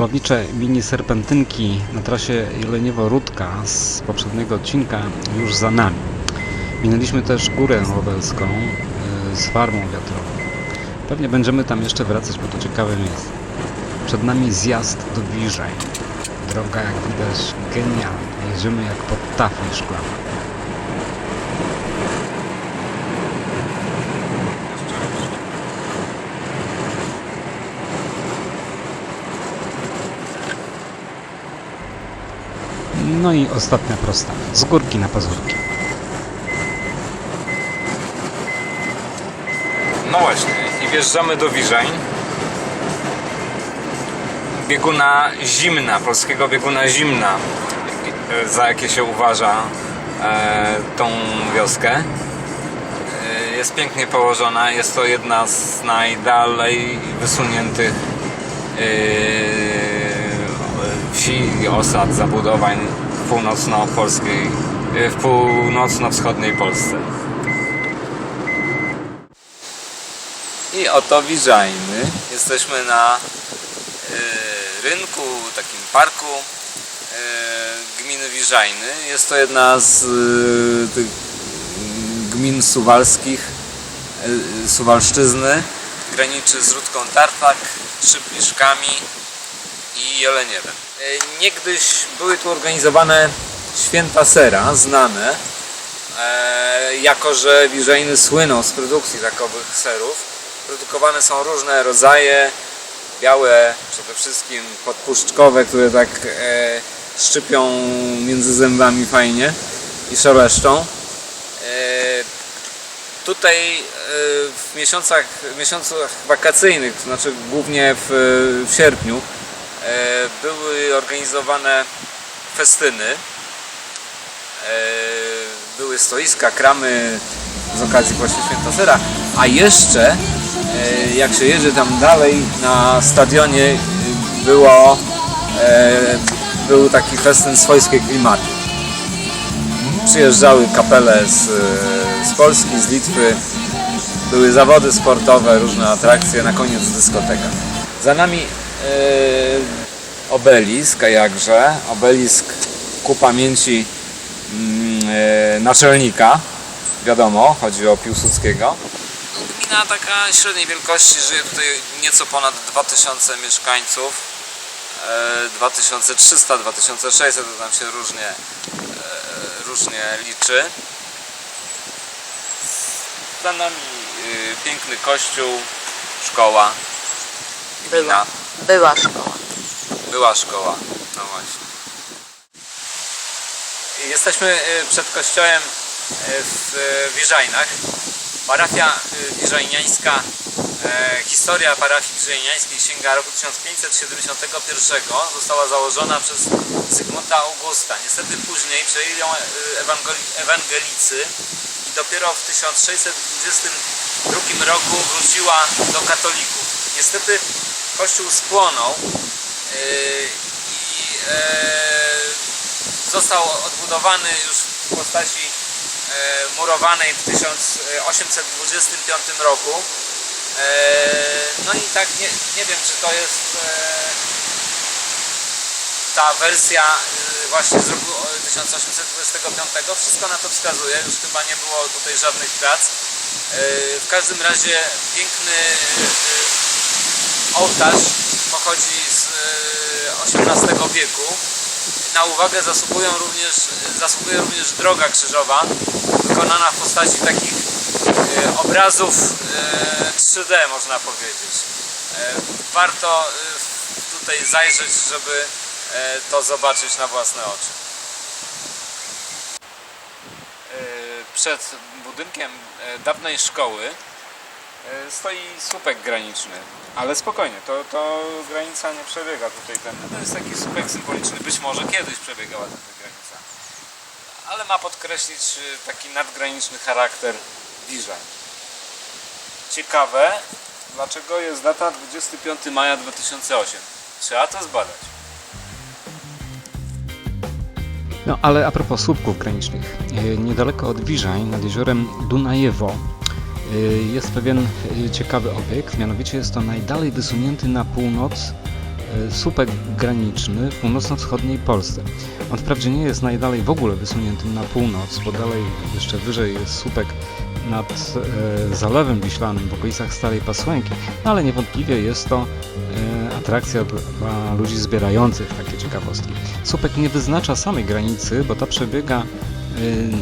malownicze mini serpentynki na trasie Jeleniowo-Rudka z poprzedniego odcinka już za nami. Minęliśmy też górę Lowelską y, z farmą wiatrową. Pewnie będziemy tam jeszcze wracać, bo to ciekawe miejsce. Przed nami zjazd do Wiżaj. Droga, jak widać, genialna. Jedziemy jak pod tafli szklaną. No i ostatnia prosta. Z górki na pazurki. No właśnie, i wjeżdżamy do Wiżań. Bieguna zimna, polskiego bieguna zimna, e, za jakie się uważa e, tą wioskę. E, jest pięknie położona, jest to jedna z najdalej wysuniętych e, wsi osad, zabudowań północno-polskiej, e, w północno-wschodniej Polsce. I oto Wiżajny. Jesteśmy na y, rynku, takim parku y, gminy Wiżajny. Jest to jedna z y, tych gmin suwalskich, y, Suwalszczyzny. Graniczy z Rudką Tartak, Szypliszkami i Jeleniewem. Niegdyś były tu organizowane święta sera, znane, e, jako że Wiżajny słynął z produkcji takowych serów. Produkowane są różne rodzaje, białe przede wszystkim podpuszczkowe, które tak e, szczypią między zębami fajnie i szoreszczą. E, tutaj w miesiącach, w miesiącach wakacyjnych, to znaczy głównie w, w sierpniu, były organizowane festyny. E, były stoiska, kramy z okazji właśnie Święta Sera, a jeszcze e, jak się jedzie tam dalej na stadionie e, było e, był taki festyn swojskie klimaty. Przyjeżdżały kapele z, e, z Polski, z Litwy, były zawody sportowe, różne atrakcje, na koniec dyskoteka. Za nami e, obelisk, a jakże, obelisk ku pamięci mm, e, naczelnika, wiadomo, chodzi o Piłsudskiego. Gmina taka średniej wielkości, żyje tutaj nieco ponad 2000 mieszkańców, e, 2300, 2600, to tam się różnie, różnie liczy. Za nami piękny kościół, szkoła, gmina, Była. Szkoła. była szkoła, no właśnie. Jesteśmy y, przed kościołem y, w y, Wieżajnach. Parafia wieżajniańska, e, historia parafii wieżajniańskiej sięga roku 1571. Została założona przez Zygmunta Augusta. Niestety później przejęli ją ewangeli- ewangelicy i dopiero w 1622 roku wróciła do katolików. Niestety kościół spłonął y, i e, został odbudowany już w postaci e, murowanej w 1825 roku. E, no i tak nie, nie wiem czy to jest ta wersja e, właśnie z roku 1825. Wszystko na to wskazuje, już chyba nie było tutaj żadnych prac. W każdym razie piękny e, ołtarz pochodzi z e, XVIII wieku. Na uwagę zasługują również, zasługuje również droga krzyżowa, wykonana w postaci takich e, obrazów e, 3D można powiedzieć. E, warto e, tutaj zajrzeć, żeby e, to zobaczyć na własne oczy. E, Przed budynkiem e, dawnej szkoły e, stoi słupek graniczny. Ale spokojnie, to, to granica nie przebiega tutaj. Ten, to jest taki słupek symboliczny. Być może kiedyś przebiegała ta granica. Ale ma podkreślić e, taki nadgraniczny charakter Wiżań. Ciekawe, dlaczego jest data 25 maja 2008. Trzeba to zbadać. No ale a propos słupków granicznych, e, niedaleko od Wiżań, nad jeziorem Dunajewo, e, jest pewien e, ciekawy obiekt, mianowicie jest to najdalej wysunięty na północ e, słupek graniczny w północno-wschodniej Polsce. On wprawdzie nie jest najdalej w ogóle wysuniętym na północ, bo dalej jeszcze wyżej jest słupek nad Zalewem Wiślanym w okolicach Starej Pasłęki, no ale niewątpliwie jest to atrakcja dla ludzi zbierających takie ciekawostki. Słupek nie wyznacza samej granicy, bo ta przebiega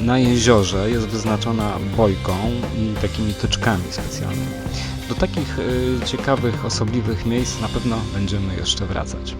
na jeziorze, jest wyznaczona bojką i takimi tyczkami specjalnymi. Do takich e, ciekawych, osobliwych miejsc na pewno będziemy jeszcze wracać.